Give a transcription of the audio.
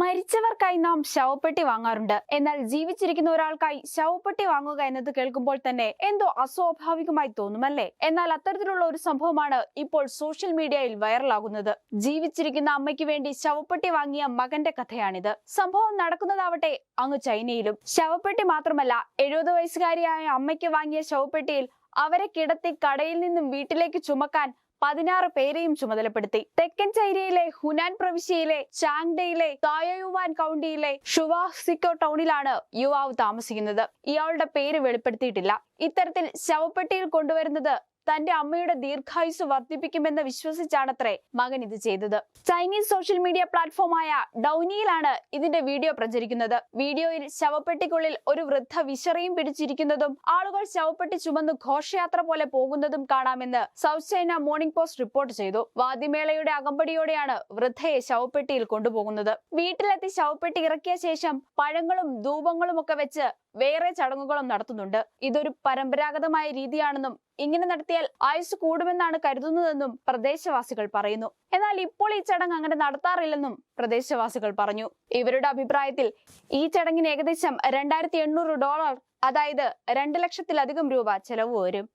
മരിച്ചവർക്കായി നാം ശവപ്പെട്ടി വാങ്ങാറുണ്ട്. എന്നാൽ ജീവിച്ചിരിക്കുന്ന ഒരാൾക്കായി ശവപ്പെട്ടി വാങ്ങുക എന്നത് കേൾക്കുമ്പോൾ തന്നെ എന്തോ അസ്വാഭാവികമായി തോന്നുമല്ലേ? എന്നാൽ അത്തരത്തിലുള്ള ഒരു സംഭവമാണ് ഇപ്പോൾ സോഷ്യൽ മീഡിയയിൽ വൈറലാകുന്നത്. ജീവിച്ചിരിക്കുന്ന അമ്മയ്ക്ക് വേണ്ടി ശവപ്പെട്ടി വാങ്ങിയ മകന്റെ കഥയാണിത്. സംഭവം നടക്കുന്നതാവട്ടെ അങ്ങ് ചൈനയിലും. ശവപ്പെട്ടി മാത്രമല്ല എഴുപത് വയസ്സുകാരിയായ അമ്മയ്ക്ക് വാങ്ങിയ ശവപ്പെട്ടിയിൽ അവരെ കിടത്തി കടയിൽ നിന്നും വീട്ടിലേക്ക് ചുമക്കാൻ പതിനാറ് പേരെയും ചുമതലപ്പെടുത്തി. തെക്കൻ ചൈനയിലെ ഹുനാൻ പ്രവിശ്യയിലെ ചാങ്ഡയിലെ തായോയുവാൻ കൗണ്ടിയിലെ ഷുവാസിക്കോ ടൗണിലാണ് യുവാവ് താമസിക്കുന്നത്. ഇയാളുടെ പേര് വെളിപ്പെടുത്തിയിട്ടില്ല. ഇത്തരത്തിൽ ശവപ്പെട്ടിയിൽ കൊണ്ടുവരുന്നത് തന്റെ അമ്മയുടെ ദീർഘായുസ് വർദ്ധിപ്പിക്കുമെന്ന് വിശ്വസിച്ചാണത്രേ മകൻ ഇത് ചെയ്തത്. ചൈനീസ് സോഷ്യൽ മീഡിയ പ്ലാറ്റ്ഫോമായ ഡൌനിയിലാണ് ഇതിന്റെ വീഡിയോ പ്രചരിക്കുന്നത്. വീഡിയോയിൽ ശവപ്പെട്ടിക്കുള്ളിൽ ഒരു വൃദ്ധ വിശറയും പിടിച്ചിരിക്കുന്നതും ആളുകൾ ശവപ്പെട്ടി ചുമന്ന് ഘോഷയാത്ര പോലെ പോകുന്നതും കാണാമെന്ന് South China Morning Post report ചെയ്തു. വാദ്യമേളയുടെ അകമ്പടിയോടെയാണ് വൃദ്ധയെ ശവപ്പെട്ടിയിൽ കൊണ്ടുപോകുന്നത്. വീട്ടിലെത്തി ശവപ്പെട്ടി ഇറക്കിയ ശേഷം പഴങ്ങളും ധൂപങ്ങളും ഒക്കെ വെച്ച് വേറെ ചടങ്ങുകളും നടത്തുന്നുണ്ട്. ഇതൊരു പരമ്പരാഗതമായ രീതിയാണെന്നും ഇങ്ങനെ നടത്തിയാൽ ആയുസ് കൂടുമെന്നാണ് കരുതുന്നതെന്നും പ്രദേശവാസികൾ പറയുന്നു. എന്നാൽ ഇപ്പോൾ ഈ ചടങ്ങ് അങ്ങനെ നടത്താറില്ലെന്നും പ്രദേശവാസികൾ പറഞ്ഞു. ഇവരുടെ അഭിപ്രായത്തിൽ ഈ ചടങ്ങിന് ഏകദേശം രണ്ടായിരത്തി ഡോളർ അതായത് രണ്ട് ലക്ഷത്തിലധികം രൂപ ചെലവ് വരും.